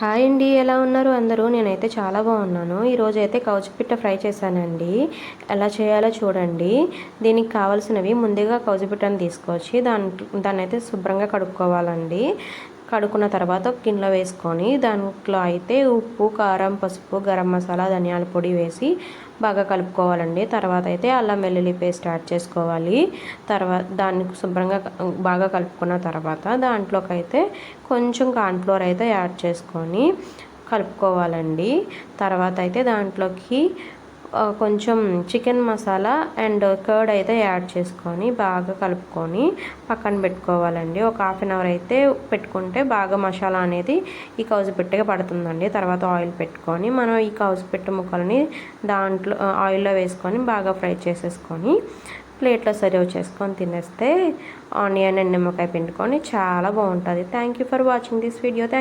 Hi అండి ఎలా ఉన్నారు అందరూ? నేనైతే చాలా బాగున్నాను. ఈరోజు అయితే కౌజుపిట్ట ఫ్రై చేశానండి. ఎలా చేయాలో చూడండి. దీనికి కావాల్సినవి ముందుగా కౌజుపిట్టను తీసుకొచ్చి దాని దాన్ని అయితే శుభ్రంగా కడుక్కోవాలండి. కడుక్కున్న తర్వాత ఒక గిన్నెలో వేసుకొని దాంట్లో అయితే ఉప్పు కారం పసుపు గరం మసాలా ధనియాల పొడి వేసి బాగా కలుపుకోవాలండి. తర్వాత అయితే అల్లం వెల్లుల్లి పేస్ట్ యాడ్ చేసుకోవాలి. తర్వాత దాన్ని శుభ్రంగా బాగా కలుపుకున్న తర్వాత దాంట్లోకి అయితే కొంచెం కార్న్ఫ్లోర్ అయితే యాడ్ చేసుకొని కలుపుకోవాలండి. తర్వాత అయితే దాంట్లోకి కొంచెం చికెన్ మసాలా అండ్ కర్డ్ అయితే యాడ్ చేసుకొని బాగా కలుపుకొని పక్కన పెట్టుకోవాలండి. ఒక హాఫ్ అన్ అవర్ అయితే పెట్టుకుంటే బాగా మసాలా అనేది ఈ కౌజు పెట్టగా పడుతుందండి. తర్వాత ఆయిల్ పెట్టుకొని మనం ఈ కౌజు పెట్టు ముక్కలని దాంట్లో ఆయిల్లో వేసుకొని బాగా ఫ్రై చేసేసుకొని ప్లేట్లో సర్వ్ చేసుకొని తినేస్తే ఆనియన్ అండ్ నిమ్మకాయ పిండుకొని చాలా బాగుంటుంది. Thank you for watching this video thank